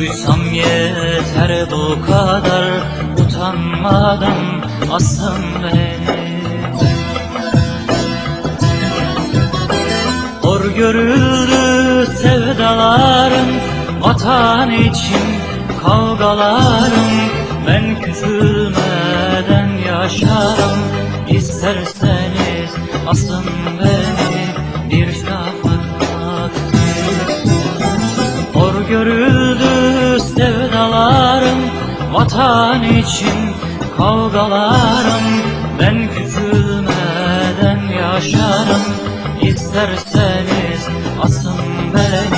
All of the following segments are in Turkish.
Duysam yeter bu kadar Utanmadan asın beni Hor görüldü sevdalarım Vatan için kavgalarım. Ben küçülmeden yaşarım İsterseniz asın beni Vatan için kavgalarım Ben küçülmeden yaşarım. İsterseniz asın beni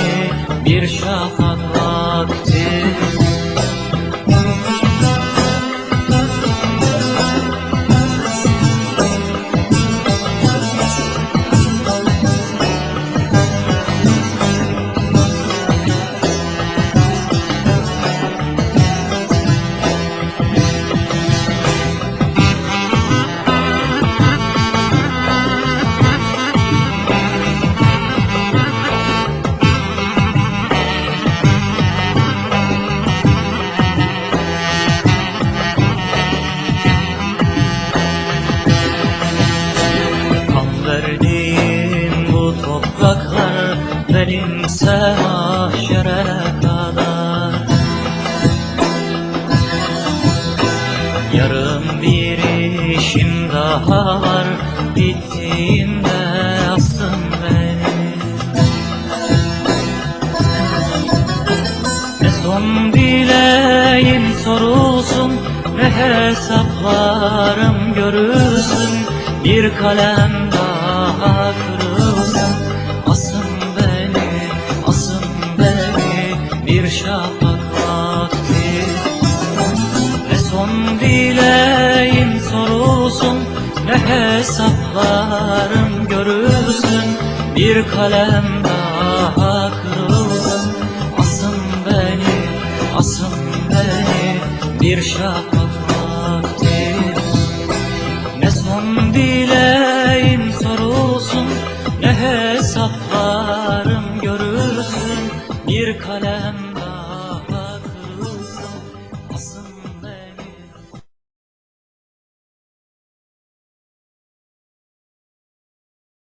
var bittiğinde asın beni. Ne son dileğim sorulsun Ne hesaplarım görülsün. Bir kalem daha hesaplarım görülsün Bir kalem daha kırılsın. Asın beni, asın beni Bir şafak vakti. Ne son dileğim sorulsun Ne hesaplarım görülsün. Bir kalem